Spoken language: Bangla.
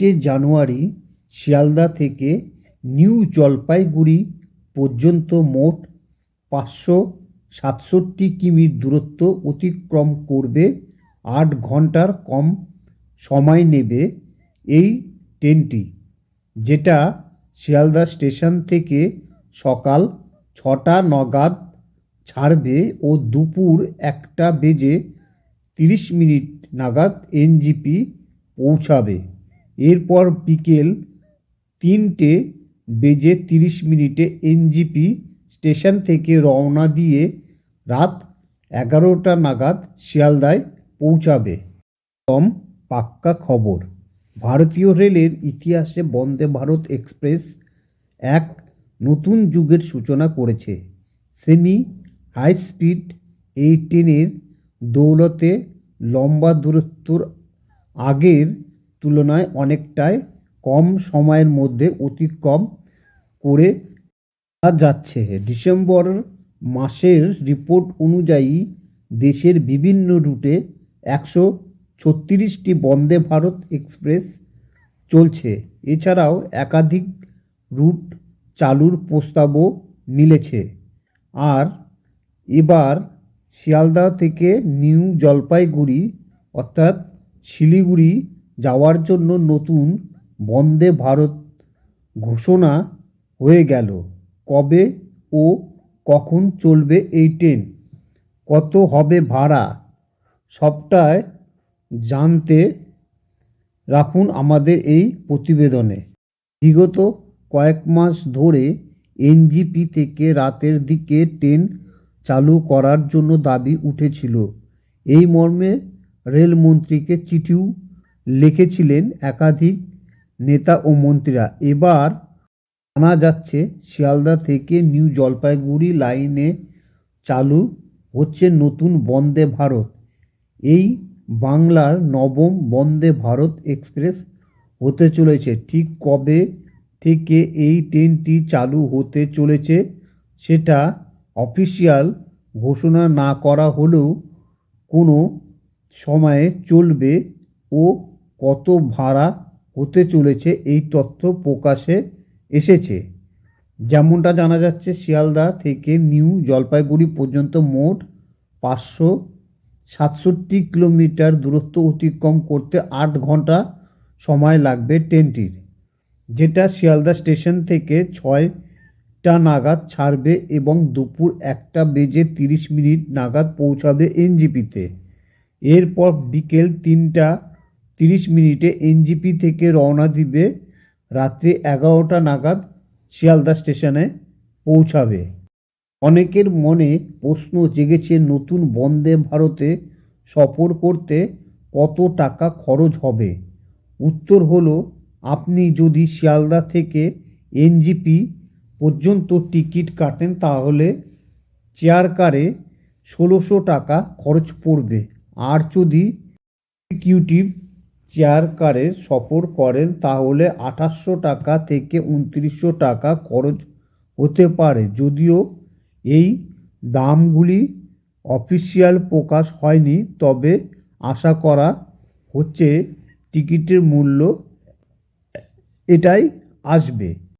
তিরিশে জানুয়ারি শিয়ালদা থেকে নিউ জলপাইগুড়ি পর্যন্ত মোট পাঁচশো সাতষট্টি কিমির দূরত্ব অতিক্রম করবে, আট ঘণ্টার কম সময় নেবে এই ট্রেনটি, যেটা শিয়ালদা স্টেশন থেকে সকাল ছটা নাগাদ ছাড়বে ও দুপুর একটা বেজে তিরিশ মিনিট নাগাদ এনজিপি পৌঁছাবে। এরপর বিকেল তিনটে বেজে তিরিশ মিনিটে এনজিপি স্টেশন থেকে রওনা দিয়ে রাত এগারোটা নাগাদ শিয়ালদায় পৌঁছাবে। কম পাক্কা খবর, ভারতীয় রেলের ইতিহাসে বন্দে ভারত এক্সপ্রেস এক নতুন যুগের সূচনা করেছে। সেমি হাই স্পিড এই ট্রেনের দৌলতে লম্বা দূরত্বর আগের তুলনায় অনেকটাই কম সময়ের মধ্যে অতিক্রম করে যাচ্ছে। ডিসেম্বর মাসের রিপোর্ট অনুযায়ী দেশের বিভিন্ন রুটে একশো ছত্রিশটি বন্দে ভারত এক্সপ্রেস চলছে। এছাড়াও একাধিক রুট চালুর প্রস্তাবও মিলেছে। আর এবার শিয়ালদা থেকে নিউ জলপাইগুড়ি অর্থাৎ শিলিগুড়ি যাওয়ার জন্য নতুন বন্দে ভারত ঘোষণা হয়ে গেল। কবে ও কখন চলবে এই ট্রেন? কত হবে ভাড়া? সবটাই জানতে রাখুন আমাদের এই প্রতিবেদনে। বিগত কয়েক মাস ধরে এনজিপি থেকে রাতের দিকে ট্রেন চালু করার জন্য দাবি উঠেছিল। এই মর্মে রেলমন্ত্রীকে চিঠিও লিখেছিলেন একাধিক নেতা ও মন্ত্রীরা। এবার জানা যাচ্ছে, শিয়ালদা থেকে নিউ জলপাইগুড়ি লাইনে চালু হচ্ছে নতুন বন্দে ভারত। এই বাংলার নবম বন্দে ভারত এক্সপ্রেস হতে চলেছে। ঠিক কবে থেকে এই ট্রেনটি চালু হতে চলেছে সেটা অফিসিয়াল ঘোষণা না করা হলেও কোনো সময়ে চলবে ও কত ভাড়া হতে চলেছে এই তথ্য প্রকাশে এসেছে। যেমনটা জানা যাচ্ছে, শিয়ালদা থেকে নিউ জলপাইগুড়ি পর্যন্ত মোট পাঁচশো সাতষট্টি কিলোমিটার দূরত্ব অতিক্রম করতে আট ঘণ্টা সময় লাগবে ট্রেনটির, যেটা শিয়ালদা স্টেশন থেকে ছয়টা নাগাদ ছাড়বে এবং দুপুর একটা বেজে তিরিশ মিনিট নাগাদ পৌঁছাবে এনজিপিতে। এরপর বিকেল তিনটা তিরিশ মিনিটে এনজিপি থেকে রওনা দিবে, রাত্রি এগারোটা নাগাদ শিয়ালদা স্টেশনে পৌঁছাবে। অনেকের মনে প্রশ্ন জেগেছে নতুন বন্দে ভারতে সফর করতে কত টাকা খরচ হবে। উত্তর হলো, আপনি যদি শিয়ালদা থেকে এনজিপি পর্যন্ত টিকিট কাটেন, তাহলে চেয়ার কারে ষোলোশো টাকা খরচ পড়বে। আর যদি এক্সিকিউটিভ চেয়ার কারে সফর করেন তাহলে আঠাশশো টাকা থেকে উনত্রিশশো টাকা খরচ হতে পারে। যদিও এই দামগুলি অফিসিয়াল প্রকাশ হয়নি, তবে আশা করা হচ্ছে টিকিটের মূল্য এটাই আসবে।